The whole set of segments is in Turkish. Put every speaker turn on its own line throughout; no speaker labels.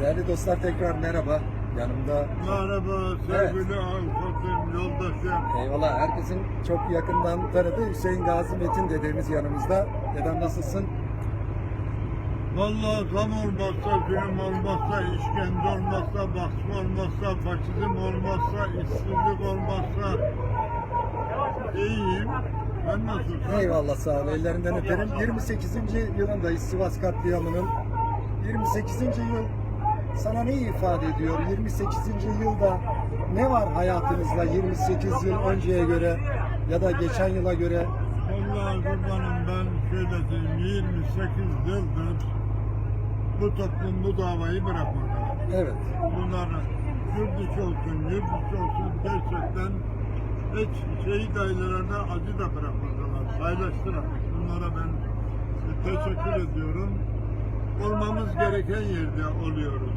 Değerli dostlar tekrar merhaba. Yanımda
Merhaba sevgili avukatım, yoldaşım.
eyvallah herkesin çok yakından tanıdığı Hüseyin Gazi Metin dedemiz yanımızda. Dedem nasılsın?
Vallahi zam olmazsa, film olmazsa, işkence olmazsa, baskı olmazsa, faşizm olmazsa, işsizlik olmazsa iyiyim. Ben nasılsın?
Eyvallah sağ ol. Ellerinden öperim. 28. yılındayız Sivas katliamının. 28. yıl sana ne ifade ediyor? 28. yılda ne var hayatınızda 28 yıl önceye göre ya da geçen yıla göre?
Vallahi kurbanım ben şöyle diyeyim, 28 yıldır bu toplum bu davayı bırakmadı.
Evet.
Bunlar yurt dışı olsun, yurt dışı olsun gerçekten hiç şehit ailelerine acı da bırakmadılar. Paylaştılar. Bunlara ben teşekkür ediyorum. Olmamız gereken yerde oluyoruz.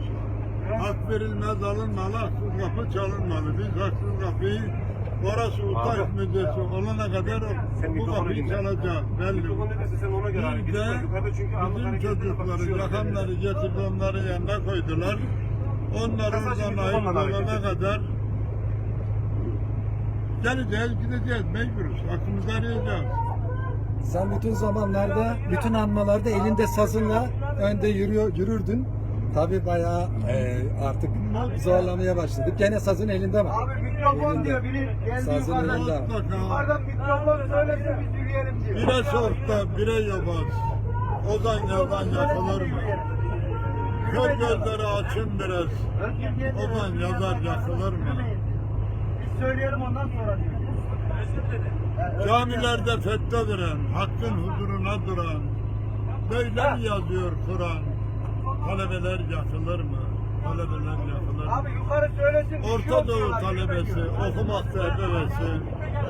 Hak verilmez alınmalı, haksız kapı çalınmalı. Biz haksız kapıyı orası Utaş Müzesi olana kadar
Sen
bu kapıyı çalacağız. Belli. Bir de bizim çocukları, yakanları getirip onların yanına koydular. Onlar
Kısaca
oradan ayrılana kadar geleceğiz, gideceğiz, mecburuz. Hakkımızı arayacağız.
Sen bütün zamanlarda, bütün anmalarda elinde sazınla önde yürüyor, yürürdün. Tabii bayağı e, artık zorlamaya başladık. Gene sazın elinde mi?
Abi mikrofon
Elinde.
diyor biri geldi
Sazın
yukarıdan.
elinde.
Yukarıdan mikrofon söylesin biz yürüyelim diyor.
bire sorsa bire yobaz. Ozan yazan yakılır mı? Kör gözleri açın biraz. Ozan yazar yakılır mı?
Biz söyleyelim ondan sonra diyor.
Camilerde fetva veren, hakkın huzuruna duran, böyle mi yazıyor Kur'an? Talebeler yakılır mı? Talebeler yakılır mı?
Abi yukarı söylesin. şey
Orta Doğu talebesi, okumakta ebevesi,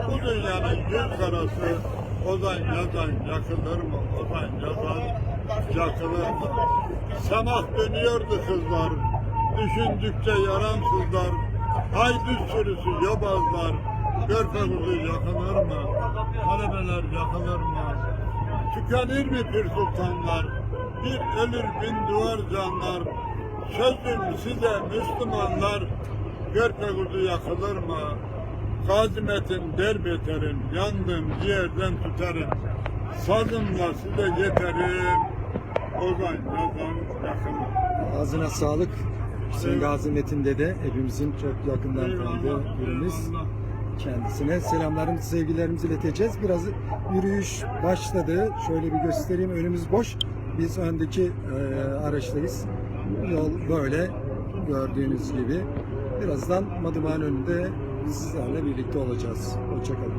bu dünyanın göz karası, Ozan yazan yakılır mı? Ozan yazan yakılır mı? Samah dönüyordu kızlar, düşündükçe yaramsızlar, haydut sürüsü yobazlar, görpe kuzu yakılır mı? Talebeler yakılır mı? Tükenir mi pir sultanlar? Bir ölür bin duvar canlar. Sözüm size Müslümanlar, görpe kurdu yakılır mı? Gazimetin der beterim, yandım yerden tutarım. Sazımla size yeterim, ozan yazan yakılır.
Ağzına sağlık. Hüseyin Gazi Metin dede hepimizin çok yakından tanıdığı birimiz. Kendisine selamlarımızı, sevgilerimizi ileteceğiz. Biraz yürüyüş başladı. Şöyle bir göstereyim. Önümüz boş. Biz öndeki e, araçtayız. Yol böyle gördüğünüz gibi. Birazdan Madıman önünde sizlerle birlikte olacağız. Hoşçakalın.